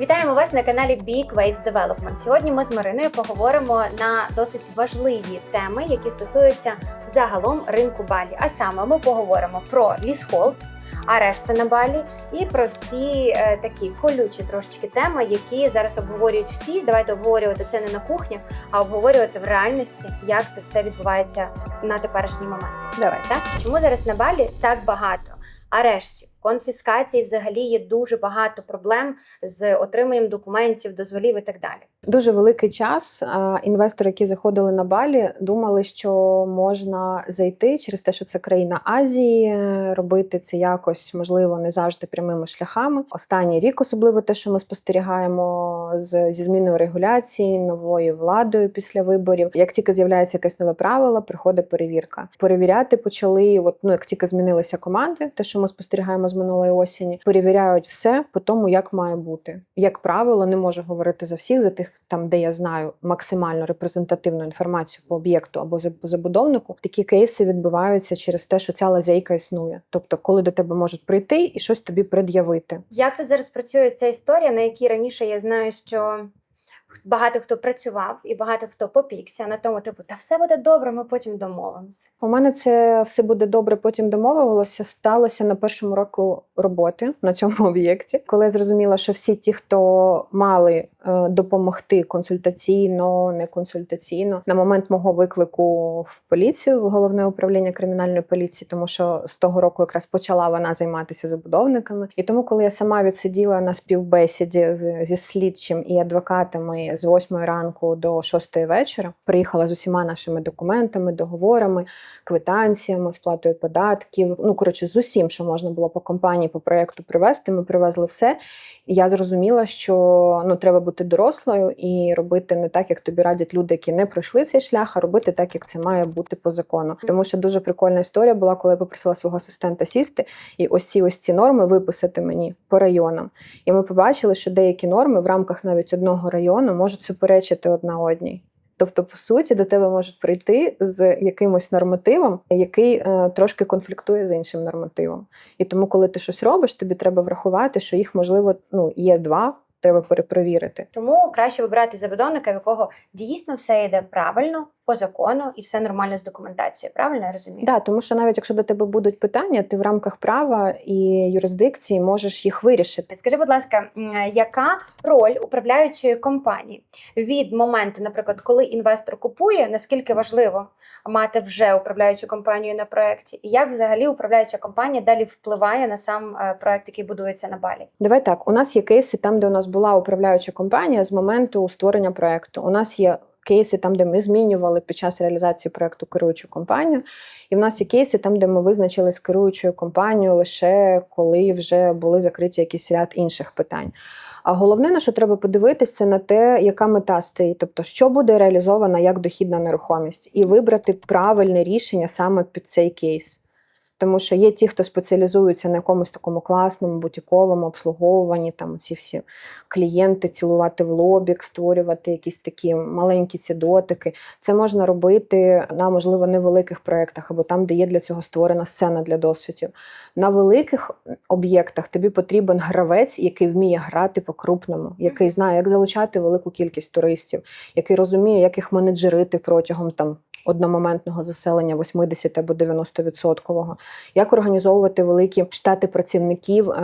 Вітаємо вас на каналі Big Waves Development. Сьогодні ми з Мариною поговоримо на досить важливі теми, які стосуються загалом ринку Балі. А саме ми поговоримо про лісхолд, арешти на Балі і про всі е, такі колючі трошечки теми, які зараз обговорюють всі. Давайте обговорювати це не на кухнях, а обговорювати в реальності, як це все відбувається на теперішній момент. Давай. Так чому зараз на Балі так багато арештів, конфіскацій? Взагалі є дуже багато проблем з отриманням документів, дозволів і так далі. Дуже великий час. Інвестори, які заходили на Балі, думали, що можна зайти через те, що це країна Азії, робити це якось можливо не завжди прямими шляхами. Останній рік, особливо те, що ми спостерігаємо з зі зміною регуляції, новою владою після виборів. Як тільки з'являється якесь нове правило, приходить перевірка. Перевіряти почали. От ну як тільки змінилися команди, те, що ми спостерігаємо з минулої осені, перевіряють все по тому, як має бути. Як правило, не можу говорити за всіх, за тих, там де я знаю максимально репрезентативну інформацію по об'єкту або по забудовнику. Такі кейси відбуваються через те, що ця лазейка існує. Тобто, коли до тебе можуть прийти і щось тобі пред'явити. Як тут зараз працює ця історія, на якій раніше я знаю, що багато хто працював і багато хто попікся на тому, типу, та все буде добре, ми потім домовимося. У мене це все буде добре. Потім домовилося. Сталося на першому року роботи на цьому об'єкті, коли я зрозуміла, що всі ті, хто мали допомогти консультаційно, не консультаційно, на момент мого виклику в поліцію в головне управління кримінальної поліції, тому що з того року якраз почала вона займатися забудовниками. І тому, коли я сама відсиділа на співбесіді з, зі слідчим і адвокатами з 8 ранку до 6 вечора, приїхала з усіма нашими документами, договорами квитанціями, сплатою податків. Ну коротше, з усім, що можна було по компанії, по проєкту привезти. Ми привезли все. І я зрозуміла, що ну треба бути дорослою і робити не так, як тобі радять люди, які не пройшли цей шлях, а робити так, як це має бути по закону. Тому що дуже прикольна історія була, коли я попросила свого асистента сісти і ось ці ось ці норми виписати мені по районам. І ми побачили, що деякі норми в рамках навіть одного району можуть суперечити одна одній. Тобто, по суті, до тебе можуть прийти з якимось нормативом, який е, трошки конфліктує з іншим нормативом. І тому, коли ти щось робиш, тобі треба врахувати, що їх можливо ну є два. Треба перепровірити. Тому краще вибирати забудовника, в якого дійсно все йде правильно, по закону і все нормально з документацією. Правильно я розумію? Да, тому що навіть якщо до тебе будуть питання, ти в рамках права і юрисдикції можеш їх вирішити. Скажи, будь ласка, яка роль управляючої компанії від моменту, наприклад, коли інвестор купує, наскільки важливо мати вже управляючу компанію на проєкті, і як взагалі управляюча компанія далі впливає на сам е, проєкт, який будується на балі? Давай так. У нас є кейси там, де у нас була управляюча компанія з моменту створення проекту. У нас є кейси там, де ми змінювали під час реалізації проекту керуючу компанію. І в нас є кейси там, де ми визначили з керуючою компанією лише коли вже були закриті якийсь ряд інших питань. А головне, на що треба подивитись, це на те, яка мета стоїть, тобто, що буде реалізовано як дохідна нерухомість, і вибрати правильне рішення саме під цей кейс. Тому що є ті, хто спеціалізуються на якомусь такому класному, бутіковому обслуговуванні, там ці всі клієнти цілувати в лобік, створювати якісь такі маленькі ці дотики. Це можна робити на можливо невеликих проєктах або там, де є для цього створена сцена для досвідів. На великих об'єктах тобі потрібен гравець, який вміє грати по-крупному, який знає, як залучати велику кількість туристів, який розуміє, як їх менеджерити протягом там. Одномоментного заселення 80 або 90 відсоткового, як організовувати великі штати працівників, е,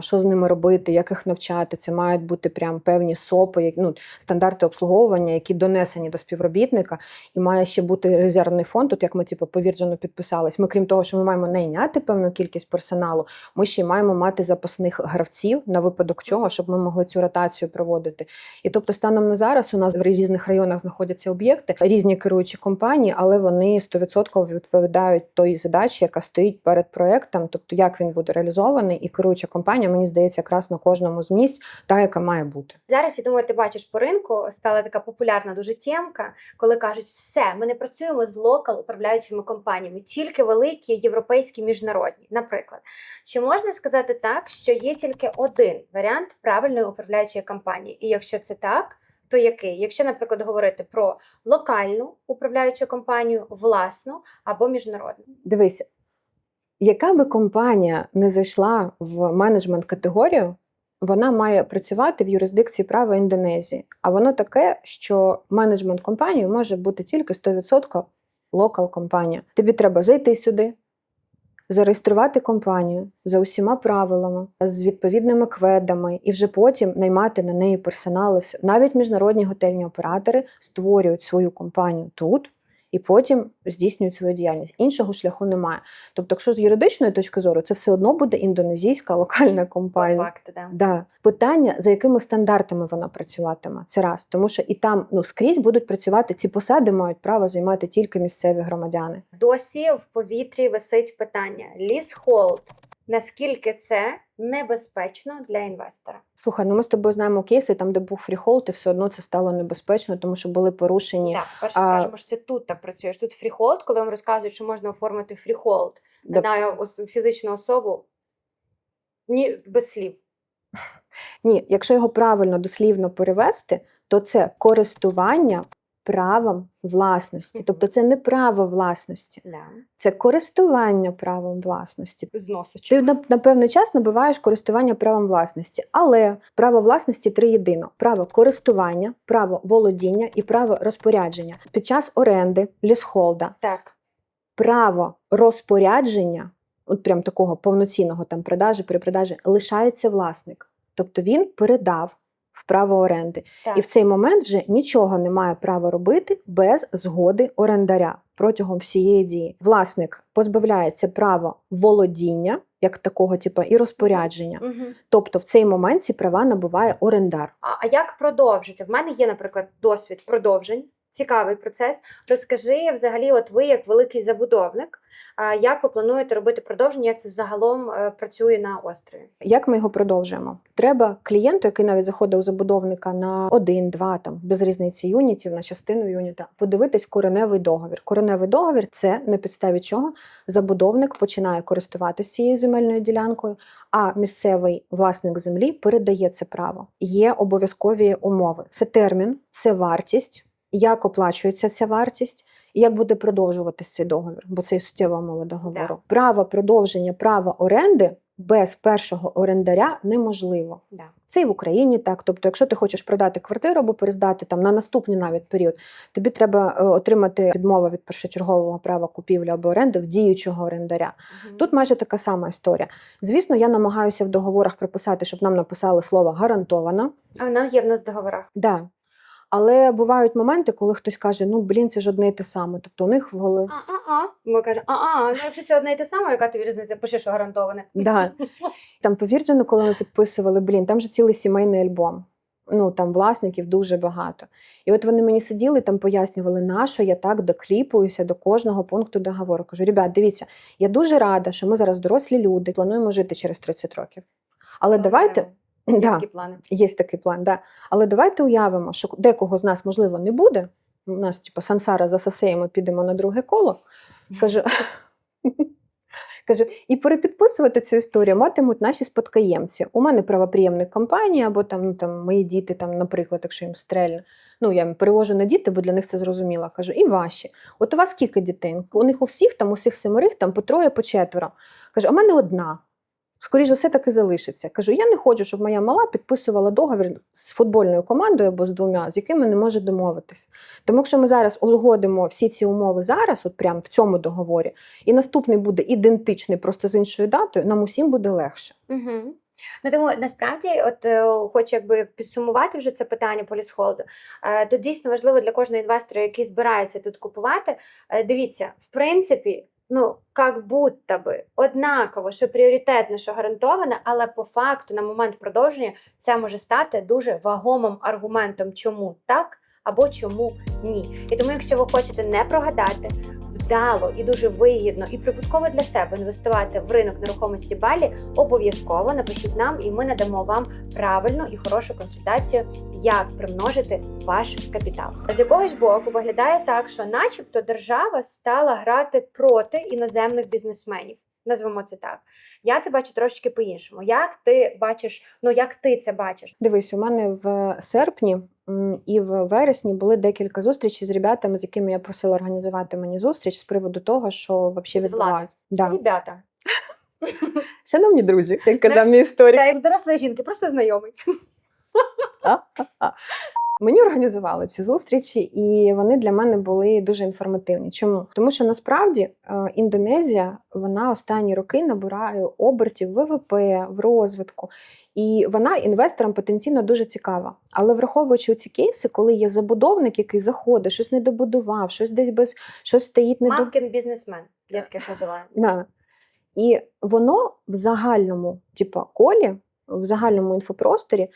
що з ними робити, як їх навчати. Це мають бути прям певні СОПи, ну, стандарти обслуговування, які донесені до співробітника, і має ще бути резервний фонд. Тут як ми типу, повірджено підписались. Ми, крім того, що ми маємо найняти певну кількість персоналу, ми ще й маємо мати запасних гравців на випадок чого, щоб ми могли цю ротацію проводити. І тобто, станом на зараз у нас в різних районах знаходяться об'єкти, різні керуючі компанії, але вони 100% відповідають той задачі, яка стоїть перед проектом, тобто як він буде реалізований, і керуюча компанія, мені здається, якраз на кожному з місць, та яка має бути. Зараз я думаю, ти бачиш по ринку стала така популярна дуже тємка, коли кажуть, все, ми не працюємо з локал управляючими компаніями, тільки великі європейські міжнародні. Наприклад, чи можна сказати так, що є тільки один варіант правильної управляючої компанії? І якщо це так, то який? Якщо, наприклад, говорити про локальну управляючу компанію, власну або міжнародну? Дивись, яка би компанія не зайшла в менеджмент категорію, вона має працювати в юрисдикції права Індонезії. А воно таке, що менеджмент компанії може бути тільки 100% локал компанія. Тобі треба зайти сюди, зареєструвати компанію за усіма правилами, з відповідними кведами, і вже потім наймати на неї персонал. Навіть міжнародні готельні оператори створюють свою компанію тут. І потім здійснюють свою діяльність. Іншого шляху немає. Тобто, якщо з юридичної точки зору, це все одно буде індонезійська локальна компанія. факту, да. Да. Питання, за якими стандартами вона працюватиме, це раз. Тому що і там ну, скрізь будуть працювати ці посади, мають право займати тільки місцеві громадяни. Досі в повітрі висить питання: лісхолд. Наскільки це небезпечно для інвестора? Слухай, ну ми з тобою знаємо кейси, там, де був фріхолд, і все одно це стало небезпечно, тому що були порушені. Так, перше А- скажемо, що це тут так працюєш. Тут фріхолд, коли вам розказують, що можна оформити фріхолд Да. на фізичну особу. Ні, без слів. Ні, якщо його правильно дослівно перевести, то це користування правом власності. Тобто це не право власності, Да. це користування правом власності. Зносочок. Ти на, на певний час набуваєш користування правом власності, але право власності три єдино: право користування, право володіння і право розпорядження. Під час оренди лісхолда Так. право розпорядження, от прям такого повноцінного там продажі, перепродажі, лишається власник. Тобто він передав в право оренди. так. І в цей момент вже нічого не має права робити без згоди орендаря протягом всієї дії. Власник позбавляється права володіння, як такого, типу, і розпорядження. угу. Тобто в цей момент ці права набуває орендар. А, а як продовжити? В мене є, наприклад, досвід продовжень. Цікавий процес. Розкажи взагалі, от ви, як великий забудовник, як ви плануєте робити продовження, як це взагалом е, працює на острові? Як ми його продовжуємо? Треба клієнту, який навіть заходив у забудовника на один, два там без різниці юнітів на частину юніта, подивитись кореневий договір. Кореневий договір це на підставі чого забудовник починає користуватися цією земельною ділянкою, а місцевий власник землі передає це право. Є обов'язкові умови: це термін, це вартість, як оплачується ця вартість. І як буде продовжуватись цей договір, бо це суттєва умова договору. Да. Право продовження права оренди без першого орендаря неможливо. Да. Це і в Україні так. Тобто, якщо ти хочеш продати квартиру або перездати там на наступний навіть період, тобі треба е, отримати відмову від першочергового права купівлі або оренди в діючого орендаря. Мгм. Тут майже така сама історія. Звісно, я намагаюся в договорах прописати, щоб нам написали слово гарантована. А воно є в нас в договорах. Да. Але бувають моменти, коли хтось каже: ну блін, це ж одне і те саме. Тобто у них в голові. А-а-а. Ми кажемо, а-а, ну якщо це одне і те саме, яка тобі різниця? Пиши, що гарантоване. Да. Там повірджено, коли ми підписували, блін, там же цілий сімейний альбом. Ну там власників дуже багато. І от вони мені сиділи там пояснювали, на що я так докліпуюся до кожного пункту договору. Кажу, ребят, дивіться, я дуже рада, що ми зараз дорослі люди, плануємо жити через 30 років. Але давайте, Є да, такі плани. є такий план, да. Але давайте уявимо, що декого з нас можливо не буде. У нас, типу, сансара ми підемо на друге коло. Кажу, кажу, і перепідписувати цю історію матимуть наші спадкоємці. У мене правоприємник компанії, або там, ну, там мої діти, там, наприклад, якщо їм стрельно. Ну, я їм перевожу на діти, бо для них це зрозуміло. Кажу, і ваші. От у вас скільки дітей? У них у всіх, там, усіх семерих, там по троє, по четверо. Кажу, а в мене одна. Скоріше за все, так і залишиться. Кажу, я не хочу, щоб моя мала підписувала договір з футбольною командою або з двома, з якими не може домовитись. Тому якщо ми зараз узгодимо всі ці умови зараз, от прямо в цьому договорі, і наступний буде ідентичний, просто з іншою датою, нам усім буде легше. Угу. Ну тому насправді, от е, хочу якби підсумувати вже це питання по лісхолду. Е, тут дійсно важливо для кожного інвестора, який збирається тут купувати. Е, дивіться, в принципі, ну як будто би однаково, що пріоритетне, що гарантоване, але по факту на момент продовження це може стати дуже вагомим аргументом, чому так або чому ні. І тому, якщо ви хочете не прогадати, вдало і дуже вигідно і прибутково для себе інвестувати в ринок нерухомості Балі, обов'язково напишіть нам, і ми надамо вам правильну і хорошу консультацію, як примножити ваш капітал. З якогось боку виглядає так, що, начебто, держава стала грати проти іноземних бізнесменів. Назвемо це так. Я це бачу трошки по-іншому. Як ти бачиш, ну як ти це бачиш? Дивись, у мене в серпні і в вересні були декілька зустрічей з ребятами, з якими я просила організувати мені зустріч з приводу того, що взагалі відбувається. Да. Ребята, Шановні друзі, як казав мій історик. Та як дорослої жінки, просто знайомий. Мені організували ці зустрічі, і вони для мене були дуже інформативні. Чому? Тому що насправді е, Індонезія вона останні роки набирає обертів в ВВП, в розвитку, і вона інвесторам потенційно дуже цікава. Але враховуючи ці кейси, коли є забудовник, який заходить, щось не добудував, щось десь без щось стоїть не до Мамкін бізнесмен. Я таких називаю. Да. І воно в загальному, типу, колі, в загальному інфопросторі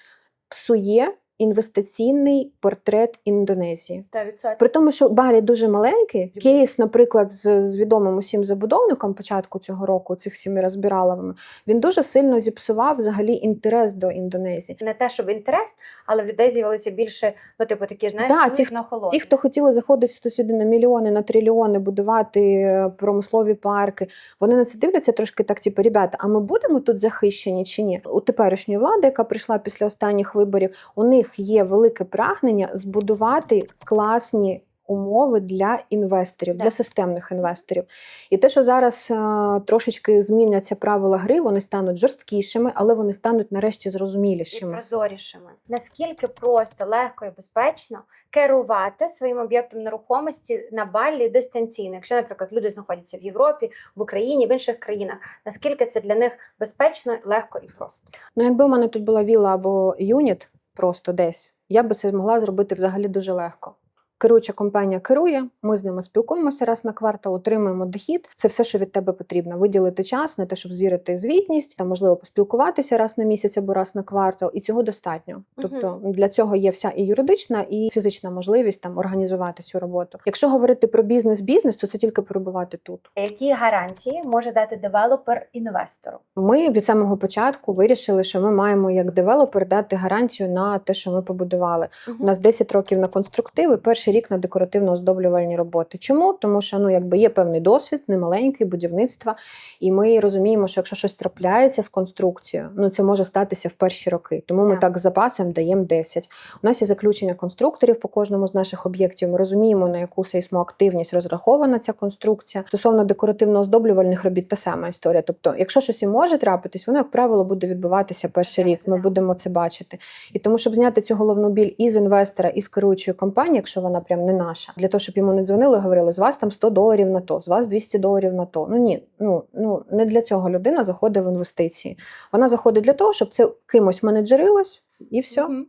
псує інвестиційний портрет Індонезії. 100%. При тому, що Балі дуже маленький. Кейс, наприклад, з, з відомим усім забудовником початку цього року, цих сіми розбираловими, він дуже сильно зіпсував взагалі інтерес до Індонезії. Не те, щоб інтерес, але в людей з'явилося більше, ну, типу, такі, знаєш, Да, ті, на холодно. Ті, хто хотіли заходити сюди на мільйони, на трильйони, будувати е, промислові парки, вони на це дивляться трошки так, типу, ребята, а ми будемо тут захищені чи ні? У теперішньої влади, яка прийшла після останніх виборів, у них є велике прагнення збудувати класні. Умови для інвесторів, Так. для системних інвесторів. І те, що зараз е, трошечки зміняться правила гри, вони стануть жорсткішими, але вони стануть нарешті і зрозумілішими. прозорішими. Наскільки просто, легко і безпечно керувати своїм об'єктом нерухомості на балі дистанційно, якщо, наприклад, люди знаходяться в Європі, в Україні, в інших країнах, наскільки це для них безпечно, легко і просто? Ну, якби в мене тут була віла або юніт просто десь, я би це змогла зробити взагалі дуже легко. Керуюча компанія керує, ми з ними спілкуємося раз на квартал, отримуємо дохід. Це все, що від тебе потрібно. Виділити час на те, щоб звірити звітність, там можливо поспілкуватися раз на місяць або раз на квартал, і цього достатньо. Тобто для цього є вся і юридична, і фізична можливість там організувати цю роботу. Якщо говорити про бізнес-бізнес, то це тільки перебувати тут. Які гарантії може дати девелопер інвестору? Ми від самого початку вирішили, що ми маємо як девелопер дати гарантію на те, що ми побудували. У нас 10 років на конструктив і рік на декоративно-оздоблювальні роботи. Чому? Тому що ну, якби є певний досвід, немаленький будівництва, і ми розуміємо, що якщо щось трапляється з конструкцією, ну це може статися в перші роки. Тому ми Так. так з запасом даємо 10. У нас є заключення конструкторів по кожному з наших об'єктів. Ми розуміємо, на яку сейсмоактивність розрахована ця конструкція. Стосовно декоративно-оздоблювальних робіт, та сама історія. Тобто, якщо щось і може трапитись, воно, як правило, буде відбуватися перший рік. Ми будемо це бачити. І тому, щоб зняти цю головну біль і з інвестора, і з керуючої компанії, якщо вона прям не наша, для того, щоб йому не дзвонили, говорили, з вас там 100 доларів на то, з вас 200 доларів на то. Ну ні, ну ну не для цього людина заходить в інвестиції. Вона заходить для того, щоб це кимось менеджерилось, і все. Мгм.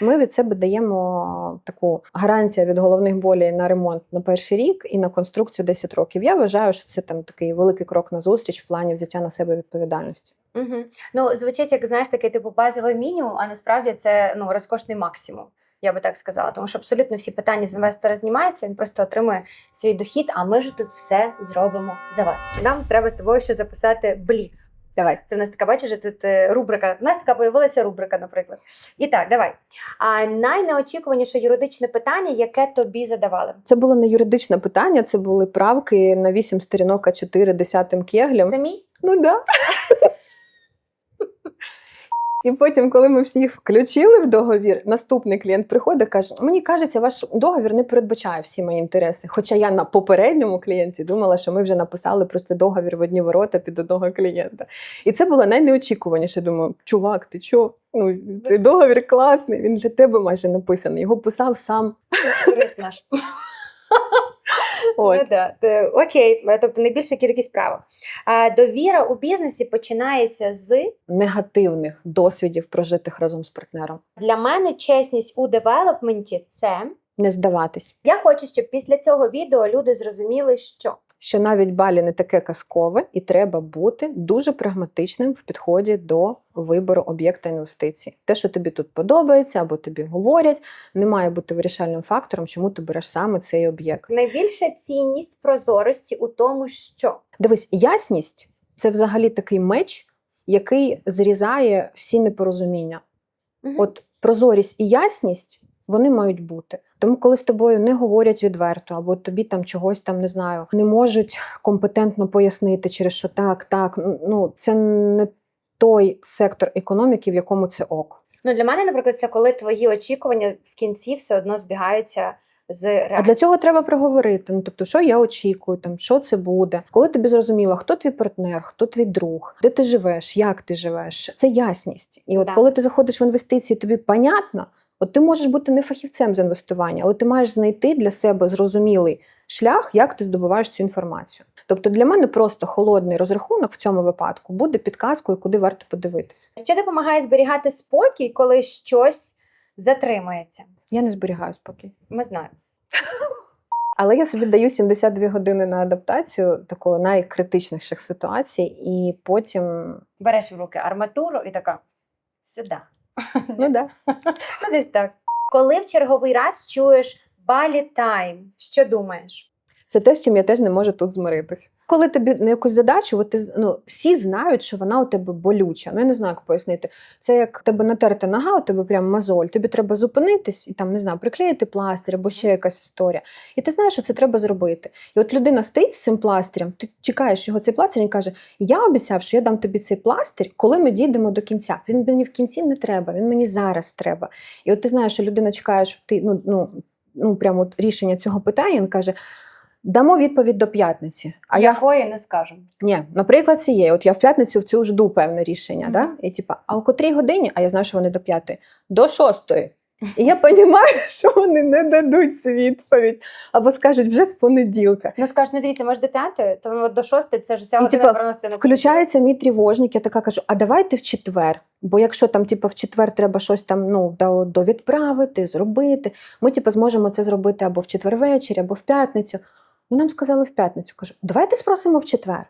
Ми від себе даємо таку гарантію від головних болей на ремонт на перший рік і на конструкцію 10 років. Я вважаю, що це там такий великий крок на зустріч в плані взяття на себе відповідальності. Угу. Ну, звучить, як знаєш, такий типу базовий мінімум, а насправді це ну, розкошний максимум. Я би так сказала, тому що абсолютно всі питання з інвестора знімаються, він просто отримує свій дохід, а ми ж тут все зробимо за вас. Нам треба з тобою ще записати бліц. Давай. Це в нас така, бачиш, тут е, рубрика. У нас така появилася рубрика, наприклад. І так, давай. А найнеочікуваніше юридичне питання, яке тобі задавали? Це було не юридичне питання, це були правки на 8 сторінок А4 десятим кеглем. Це мій? Ну да. І потім, коли ми всіх включили в договір, наступний клієнт приходить каже: мені кажеться, ваш договір не передбачає всі мої інтереси. Хоча я на попередньому клієнті думала, що ми вже написали просто договір в одні ворота під одного клієнта. І це було найнеочікуваніше. Думаю, чувак, ти чо? Ну, цей договір класний, він для тебе майже написаний. Його писав сам. От. Ну, да. Окей, е, тобто найбільша кількість правок. А, довіра у бізнесі починається з негативних досвідів, прожитих разом з партнером. для мене чесність у девелопменті це. Не здаватись. Я хочу, щоб після цього відео люди зрозуміли, що що навіть балі не таке казкове, і треба бути дуже прагматичним в підході до вибору об'єкта інвестицій. Те, що тобі тут подобається або тобі говорять, не має бути вирішальним фактором, чому ти береш саме цей об'єкт. найбільша цінність прозорості у тому, що Дивись, ясність це взагалі такий меч, який зрізає всі непорозуміння. От прозорість і ясність вони мають бути. Тому, коли з тобою не говорять відверто, або тобі там чогось там не знаю, не можуть компетентно пояснити, через що так, так. Ну це не той сектор економіки, в якому це ок. ну для мене, наприклад, це коли твої очікування в кінці все одно збігаються з А для цього треба проговорити. Ну тобто, що я очікую, там що це буде, коли тобі зрозуміло, хто твій партнер, хто твій друг, де ти живеш, як ти живеш. Це ясність. І от Да. коли ти заходиш в інвестиції, тобі понятно, от ти можеш бути не фахівцем з інвестування, але ти маєш знайти для себе зрозумілий шлях, як ти здобуваєш цю інформацію. Тобто для мене просто холодний розрахунок в цьому випадку буде підказкою, куди варто подивитися. Що допомагає зберігати спокій, коли щось затримується? Я не зберігаю спокій. Ми знаємо. Але я собі даю 72 години на адаптацію такої найкритичніших ситуацій, і потім Береш в руки арматуру і така сюди. Ну да. Ну, десь так. Коли в черговий раз чуєш балі тайм, що думаєш? Це те, з чим я теж не можу тут змиритись. Коли тобі на якусь задачу, от ти, ну, всі знають, що вона у тебе болюча. Ну я не знаю, як пояснити. Це як тебе натерта нога, у тебе прям мозоль. Тобі треба зупинитись і там не знаю, приклеїти пластир або ще якась історія. І ти знаєш, що це треба зробити. І от людина стоїть з цим пластирем, ти чекаєш його цей пластир, і він каже: Я обіцяв, що я дам тобі цей пластир, коли ми дійдемо до кінця. Він мені в кінці не треба, він мені зараз треба. І от ти знаєш, що людина чекає, щоб ти ну, ну, ну прямо от рішення цього питання. Він каже. Дамо відповідь до п'ятниці. А я Якої не скажемо. ні, наприклад, цієї. От я в п'ятницю в цю жду певне рішення. Мгм. Да? І типа, а о котрій годині, а я знаю, що вони до п'ятої, до шостої. І я розумію, що вони не дадуть цю відповідь або скажуть вже з понеділка. Ну скажеш, ну дивіться, може до п'ятої, то от до шостої це ж ця година типа, проноситься на Включається мій тривожник, я така кажу: а давайте в четвер. Бо якщо там, типу, в четвер треба щось там ну, до, до відправити, зробити, ми типу, зможемо це зробити або в четвер ввечері, або в п'ятницю. Ну, нам сказали в п'ятницю. Кажу, давайте спросимо в четвер.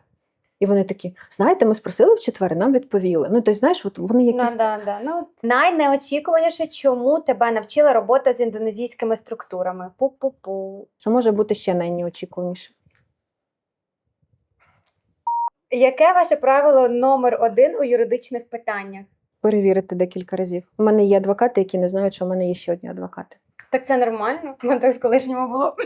І вони такі: знаєте, ми спросили в четвер, і нам відповіли. Ну, тобто, знаєш, от вони Ну, якісь. да, да. Ну, от найнеочікуваніше, чому тебе навчила робота з індонезійськими структурами. Пу-пу-пу. Що може бути ще найнеочікуваніше? Яке ваше правило номер один у юридичних питаннях? Перевірити декілька разів. У мене є адвокати, які не знають, що в мене є ще одні адвокати. Так це нормально? У мене так з колишнього було.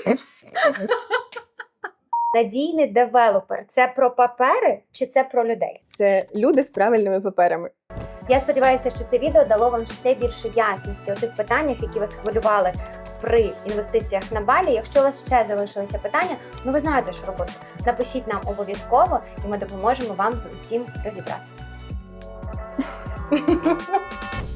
Надійний девелопер це про папери чи це про людей? Це люди з правильними паперами. Я сподіваюся, що це відео дало вам ще більше ясності у тих питаннях, які вас хвилювали при інвестиціях на балі. Якщо у вас ще залишилися питання, ну ви знаєте, що робити. Напишіть нам обов'язково, і ми допоможемо вам з усім розібратися.